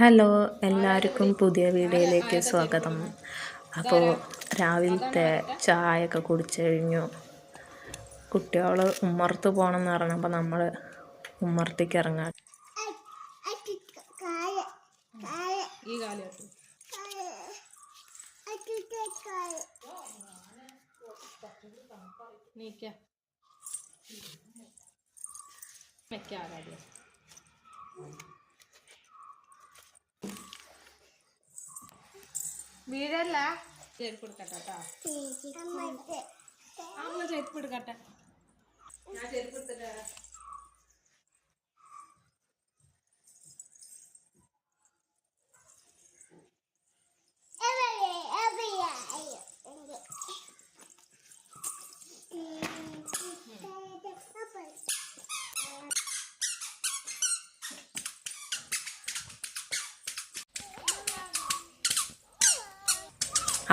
Hello എല്ലാവർക്കും പുതിയ വീഡിയോയിലേക്ക് സ്വാഗതം. അപ്പോൾ രാവിലത്തെ ചായയൊക്കെ കുടിച്ചു കഴിഞ്ഞു. കുട്ടികൾ ഉമ്മർത്ത് പോകണമെന്ന് പറഞ്ഞപ്പോൾ നമ്മൾ ഉമ്മർത്തേക്ക് ഇറങ്ങാം. ഈ കാലഘട്ടം നീക്ക. వీడల్ల చేతిపుడు కట్ట అమ్మ చేతిపుడు కట్ట నా చేతిపుడు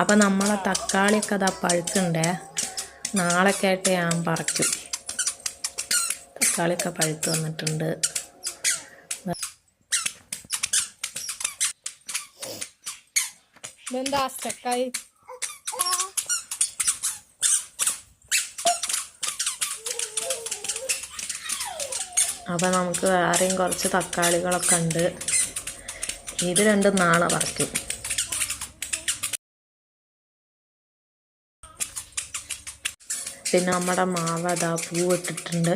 അപ്പോൾ നമ്മളെ തക്കാളിയൊക്കെ അതാ പഴുക്കുണ്ടേ? നാളൊക്കെ ആയിട്ട് ഞാൻ പറിക്കും. തക്കാളിയൊക്കെ പഴുത്ത് വന്നിട്ടുണ്ട്. ഇതെന്താ അപ്പോൾ നമുക്ക് വേറെയും കുറച്ച് തക്കാളികളൊക്കെ ഉണ്ട്. ഇത് രണ്ടും നാളെ പറിക്കും. പിന്നെ നമ്മുടെ മാവ് അതാ പൂവിട്ടിട്ടുണ്ട്.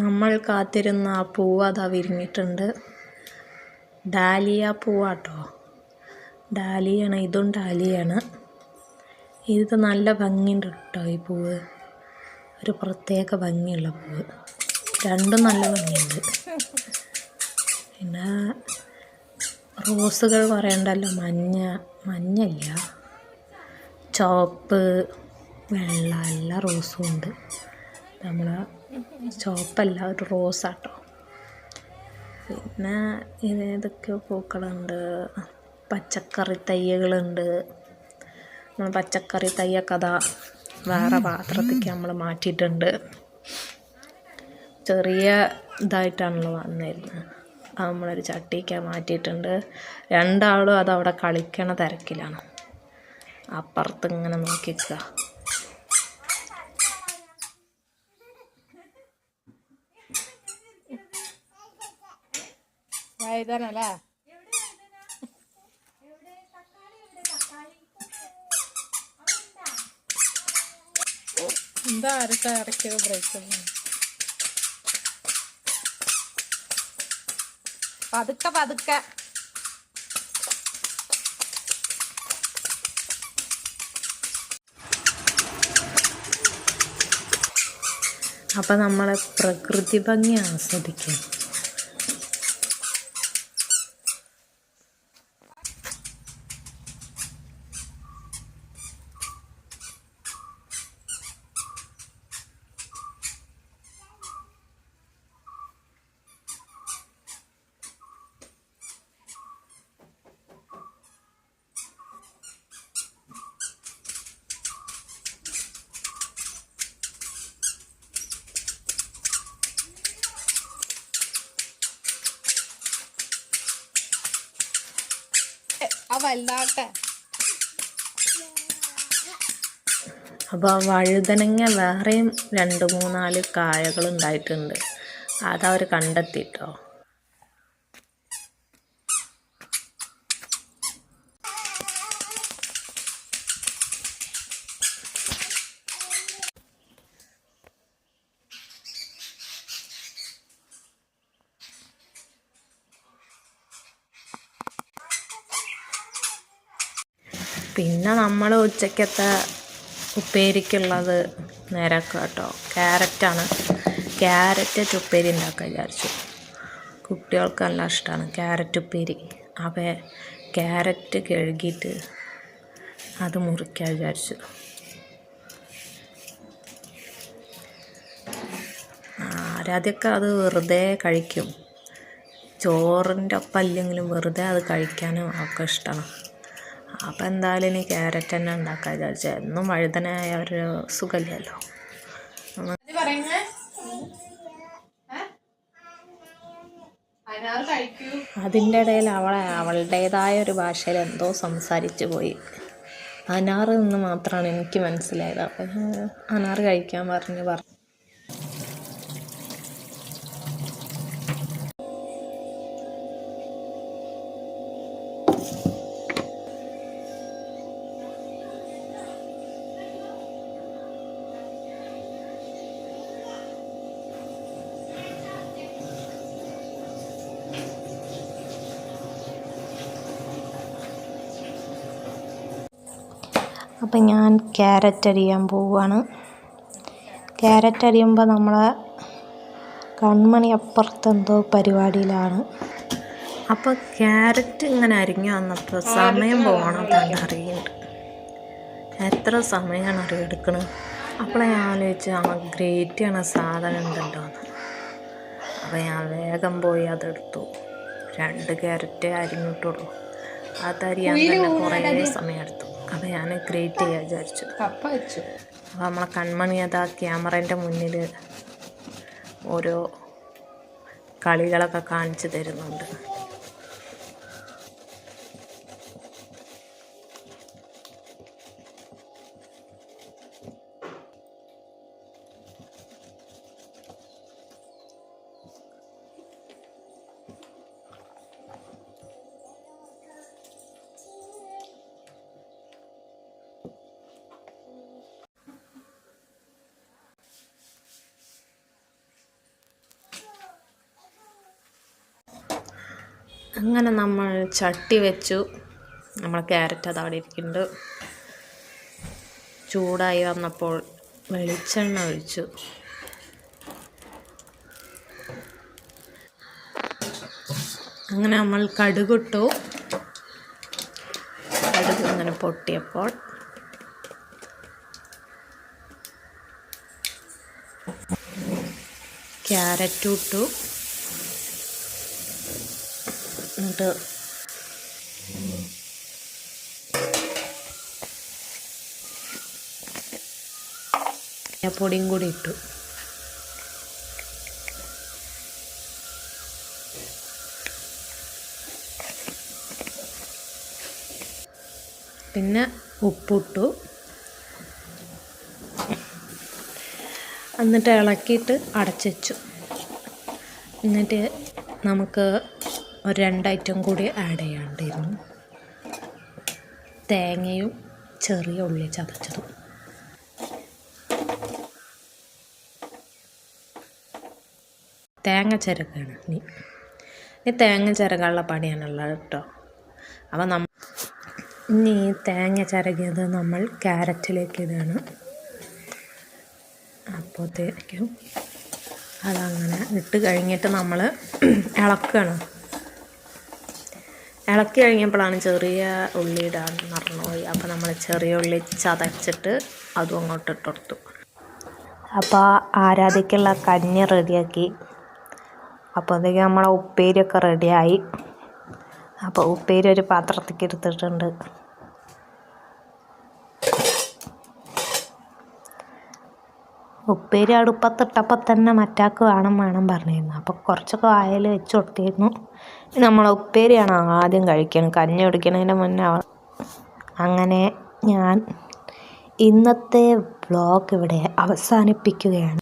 നമ്മൾ കാത്തിരുന്ന ആ പൂവ് അതാ വിരിഞ്ഞിട്ടുണ്ട്. ഡാലിയ പൂവാട്ടോ. ഡാലിയാണ് ഇതും ഡാലിയാണ്. ഇത് നല്ല ഭംഗിയുണ്ട് കേട്ടോ ഈ പൂവ്. ഒരു പ്രത്യേക ഭംഗിയുള്ള പൂവ്. രണ്ടും നല്ല ഭംഗിയുണ്ട്. പിന്നെ റോസുകൾ പറയണ്ടല്ലോ മഞ്ഞ മഞ്ഞല്ല. ചുവപ്പ് വെള്ള എല്ലാ റോസും ഉണ്ട്. നമ്മൾ ചുവപ്പല്ല ഒരു റോസാട്ടോ. പിന്നെ ഇത് പൂക്കളുണ്ട്. പച്ചക്കറി തയ്യകളുണ്ട് നമ്മൾ പച്ചക്കറി തയ്യ അതാ വേറെ പാത്രത്തേക്ക് നമ്മൾ മാറ്റിയിട്ടുണ്ട്. ചെറിയ ഇതായിട്ടാണല്ലോ വന്നിരുന്നത്. അത് നമ്മളൊരു ചട്ടിക്ക് മാറ്റിയിട്ടുണ്ട്. രണ്ടാളും അതവിടെ കളിക്കണ തിരക്കിലാണ്. അപ്പുറത്ത് ഇങ്ങനെ നോക്കിക്കുക. വഴുതനല്ലേ എന്താ ആരൊക്കെ ഇടയ്ക്ക് ബ്രേക്ക് പതുക്കെ പതുക്കെ. അപ്പം നമ്മളെ പ്രകൃതി ഭംഗി ആസ്വദിക്കും. വലുതാട്ടെ അപ്പോൾ വഴുതനങ്ങ വേറെയും രണ്ട് മൂന്നാൽ കായകൾ ഉണ്ടായിട്ടുണ്ട്. അതവർ കണ്ടെത്തിട്ടോ? പിന്നെ നമ്മൾ ഉച്ചക്കത്തെ ഉപ്പേരിക്കുള്ളത് നേരാക്കുക കേട്ടോ ക്യാരറ്റാണ്. ക്യാരറ്റ് ഉപ്പേരി ഉണ്ടാക്കാൻ വിചാരിച്ചു. കുട്ടികൾക്ക് നല്ല ഇഷ്ടമാണ് ക്യാരറ്റ് ഉപ്പേരി. അപ്പോൾ ക്യാരറ്റ് കഴുകിയിട്ട് അത് മുറിക്കാൻ വിചാരിച്ചു. ആരാദ്യമൊക്കെ അത് വെറുതെ കഴിക്കും. ചോറിന്റെ ഒപ്പം അല്ലെങ്കിലും വെറുതെ അത് കഴിക്കാനും ഒക്കെ ഇഷ്ടമാണ് അപ്പം എന്തായാലും ഇനി ക്യാരറ്റ് തന്നെ ഉണ്ടാക്കാൻ വിചാരിച്ചു. എന്നും വഴുതനായ ഒരു സുഖമില്ലല്ലോ. അതിന്റെ ഇടയിൽ അവളെ അവളുടേതായ ഒരു ഭാഷയിൽ എന്തോ സംസാരിച്ചു പോയി. അനാറ് എന്ന് മാത്രമാണ് എനിക്ക് മനസ്സിലായത്. അപ്പം അനാറ് കഴിക്കാൻ പറഞ്ഞ് പറഞ്ഞു. അപ്പം ഞാൻ ക്യാരറ്റ് അരിയാൻ പോവുകയാണ്. ക്യാരറ്റ് അരിയുമ്പോൾ നമ്മളെ കൺമണി അപ്പുറത്ത് എന്തോ പരിപാടിയിലാണ്. അപ്പോൾ ക്യാരറ്റ് ഇങ്ങനെ അരിഞ്ഞു വന്നപ്പോൾ സമയം പോകണം തന്നെ അറിയുന്നുണ്ട്. എത്ര സമയമാണ് അറിയ എടുക്കണത്? അപ്പോൾ ഞാൻ ആലോചിച്ച് ആ ഗ്രേറ്റ് ചെയ്യണ സാധനം ഉണ്ടല്ലോ എന്ന് അപ്പോൾ ഞാൻ വേഗം പോയി അതെടുത്തു. രണ്ട് ക്യാരറ്റ് അരിഞ്ഞിട്ടുള്ളൂ. അതരിയാൻ തന്നെ കുറേ സമയം എടുത്തു. അപ്പോൾ ഞാൻ ക്രിയേറ്റ് ചെയ്യാൻ വിചാരിച്ചു. കപ്പ വെച്ചു. അപ്പോൾ നമ്മളെ കൺമണി അത് ആ ക്യാമറേന്റെ മുന്നിൽ ഓരോ കളികളൊക്കെ കാണിച്ചു തരുന്നുണ്ട്. അങ്ങനെ നമ്മൾ ചട്ടി വെച്ചു. നമ്മൾ ക്യാരറ്റ് അത് അവിടെ ഇരിക്കുന്നുണ്ട്. ചൂടായി വന്നപ്പോൾ വെളിച്ചെണ്ണ ഒഴിച്ചു. അങ്ങനെ നമ്മൾ കടുകിട്ടു. കടുക് അങ്ങനെ പൊട്ടിയപ്പോൾ ക്യാരറ്റ് ഇട്ടു. എന്നിട്ട് പൊടിയും കൂടി ഇട്ടു. പിന്നെ ഉപ്പിട്ടു. എന്നിട്ട് ഇളക്കിയിട്ട് അടച്ചു എന്നിട്ട് നമുക്ക് ഒരു രണ്ട് ഐറ്റം കൂടി ആഡ് ചെയ്യാണ്ടിരുന്നു. തേങ്ങയും ചെറിയ ഉള്ളി ചതച്ചതും. തേങ്ങ ചിരകാണ്. ഇനി ഈ തേങ്ങ ചിരകാനുള്ള പണിയാണുള്ളത് കേട്ടോ. അപ്പം നമ്മ ഇനി ഈ തേങ്ങ ചിരകിയത് നമ്മൾ ക്യാരറ്റിലേക്ക് ഇതാണ് അപ്പോഴത്തേക്കും അതങ്ങനെ ഇട്ട് കഴിഞ്ഞിട്ട് നമ്മൾ ഇളക്കുകയാണ് ഇളക്കി കഴിഞ്ഞപ്പോഴാണ് ചെറിയ ഉള്ളി ഇടാൻ മറന്നുപോയി അപ്പോൾ നമ്മൾ ചെറിയ ഉള്ളി ചതച്ചിട്ട് അതും അങ്ങോട്ട് ഇട്ടെടുത്തു. അപ്പോൾ ആരാധിക്കുള്ള കഞ്ഞി റെഡിയാക്കി. അപ്പോഴത്തേക്ക് നമ്മളെ ഉപ്പേരിയൊക്കെ റെഡിയായി. അപ്പോൾ ഉപ്പേരി ഒരു പാത്രത്തേക്ക് എടുത്തിട്ടുണ്ട്. ഉപ്പേരി അടുപ്പത്തിട്ടപ്പോൾ തന്നെ മറ്റാക്ക് വേണം വേണം പറഞ്ഞിരുന്നു. അപ്പോൾ കുറച്ചൊക്കെ വായൽ വെച്ച് കൊടുത്തിരുന്നു. നമ്മൾ ഉപ്പേരിയാണ് ആദ്യം കഴിക്കണം കഞ്ഞി കുടിക്കണതിന്റെ മുന്നേ അങ്ങനെ ഞാൻ ഇന്നത്തെ വ്ളോഗ് ഇവിടെ അവസാനിപ്പിക്കുകയാണ്.